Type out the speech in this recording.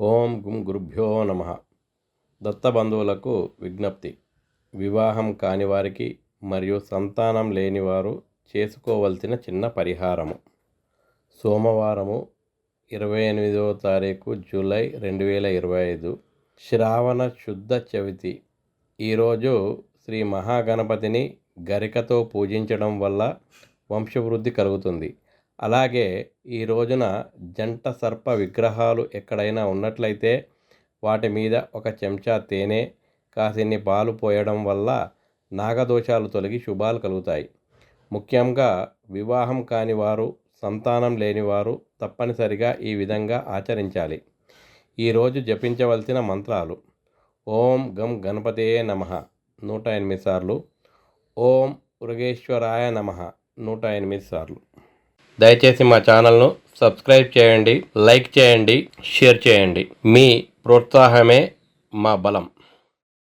ఓం గుం గురుభ్యో నమ. దత్తబంధువులకు విజ్ఞప్తి. వివాహం కాని వారికి మరియు సంతానం లేనివారు చేసుకోవలసిన చిన్న పరిహారము. సోమవారము ఇరవై ఎనిమిదవ తారీఖు జూలై రెండు వేల ఇరవై ఐదు. శ్రావణ శుద్ధ చవితి. ఈరోజు శ్రీ మహాగణపతిని గరికతో పూజించడం వల్ల వంశవృద్ధి కలుగుతుంది. అలాగే ఈ రోజున జంట సర్ప విగ్రహాలు ఎక్కడైనా ఉన్నట్లయితే వాటి మీద ఒక చెంచా తేనె కాసిన్ని పాలు పోయడం వల్ల నాగదోషాలు తొలగి శుభాలు కలుగుతాయి. ముఖ్యంగా వివాహం కాని వారు సంతానం లేనివారు తప్పనిసరిగా ఈ విధంగా ఆచరించాలి. ఈరోజు జపించవలసిన మంత్రాలు ఓం గం గణపతయే నమ నూట ఎనిమిది సార్లు ఓం ఉరగేశ్వరాయ నమ నూట ఎనిమిది సార్లు. దయచేసి మా ఛానల్ను సబ్స్క్రైబ్ చేయండి లైక్ చేయండి షేర్ చేయండి. మీ ప్రోత్సాహమే మా బలం.